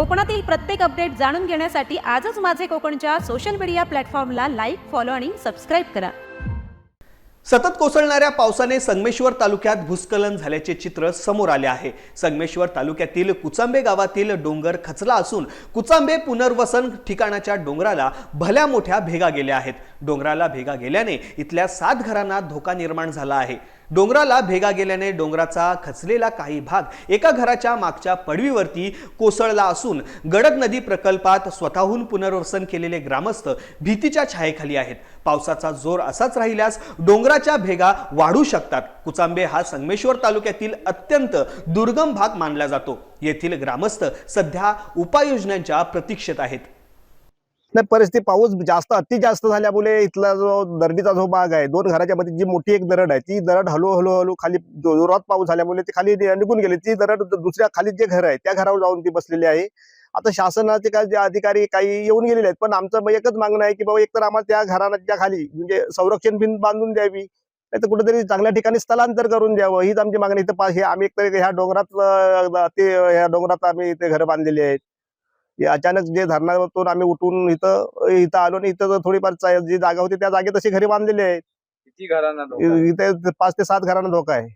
कोकणातील प्रत्येक अपडेट जाणून घेण्यासाठी आजच माझे कोकणच्या सोशल मीडिया प्लॅटफॉर्मला लाईक फॉलो आणि सबस्क्राईब करा. सतत कोसळणाऱ्या पावसाने संगमेश्वर तालुक्यात भूस्खलन झाल्याचे चित्र समोर आले आहे. संगमेश्वर तालुक्यातील कुचांबे गावातील डोंगर खचला असून कुचांबे पुनर्वसन ठिकाणाच्या डोंगराला भल्या मोठ्या भेगा गेल्या आहेत. डोंगराला भेगा गेल्याने इथल्या सात घरांना धोका निर्माण झाला आहे. डोंगराला भेगा गेल्याने डोंगराचा खचलेला काही भाग एका घराच्या मागच्या पडवीवरती कोसळला असून गडक नदी प्रकल्पात स्वतःहून पुनर्वसन केलेले ग्रामस्थ भीतीच्या छायेखाली आहेत. पावसाचा जोर असाच राहिल्यास डोंगराच्या भेगा वाढू शकतात. कुचांबे हा संगमेश्वर तालुक्यातील अत्यंत दुर्गम भाग मानला जातो. येथील ग्रामस्थ सध्या उपाययोजनांच्या प्रतीक्षेत आहेत. नाही परिस्थिती पाऊस जास्त अति जास्त झाल्यामुळे इथला जो दरडीचा जो भाग आहे दोन घराच्या मध्ये जी मोठी एक दरड आहे ती दरड हळू हळू हळू खाली जोरात पाऊस झाल्यामुळे ती खाली निघून गेली. ती दरड दुसऱ्या खाली जे घर आहे त्या घरावर जाऊन ती बसलेली आहे. आता शासनाचे काही जे अधिकारी काही येऊन गेलेले आहेत पण आमचं एकच मागणं आहे की बाबा एकतर आम्हाला त्या घराच्या खाली म्हणजे संरक्षण भिंत बांधून द्यावी नाही तर कुठेतरी चांगल्या ठिकाणी स्थलांतर करून द्यावं हीच आमची मागणी इथं पा- आम्ही एकतर ह्या डोंगरात ते ह्या डोंगरात आम्ही इथे घर बांधलेली आहेत. अचानक जे धरणातून आम्ही उठून इथं इथं आलो आणि इथं थोडीफार जी जागा होती त्या जागेत तशी घरी बांधलेली आहेत किती घरांना धोका आहे? इथे पाच ते सात घरांना धोका आहे